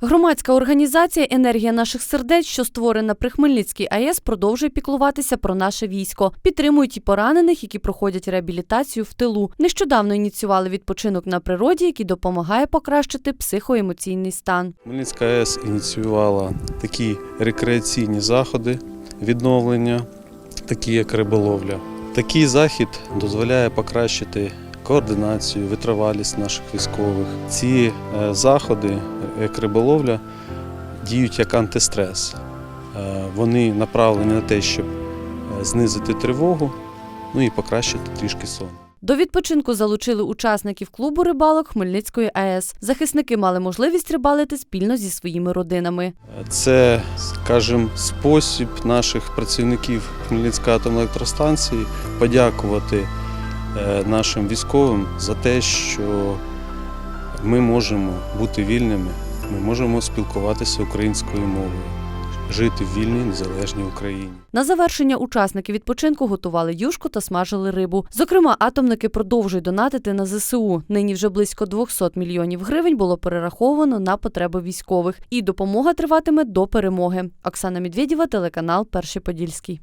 Громадська організація Енергія наших сердець, що створена при Хмельницькій АЕС, продовжує піклуватися про наше військо. Підтримують і поранених, які проходять реабілітацію в тилу. Нещодавно ініціювали відпочинок на природі, який допомагає покращити психоемоційний стан. Хмельницька АЕС ініціювала такі рекреаційні заходи відновлення, такі як риболовля. Такий захід дозволяє покращити координацію, витривалість наших військових. Ці е, заходи, як риболовля, діють як антистрес. Е, Вони направлені на те, щоб е, знизити тривогу, ну і покращити трішки сон. До відпочинку залучили учасників клубу рибалок Хмельницької АЕС. Захисники мали можливість рибалити спільно зі своїми родинами. Це, скажімо, спосіб наших працівників Хмельницької атомної електростанції подякувати нашим військовим за те, що ми можемо бути вільними, ми можемо спілкуватися українською мовою, жити в вільній незалежній Україні. На завершення учасники відпочинку готували юшку та смажили рибу. Зокрема, атомники продовжують донатити на ЗСУ. Нині вже близько 200 мільйонів гривень було перераховано на потреби військових, і допомога триватиме до перемоги. Оксана Медведєва, телеканал Перший Подільський.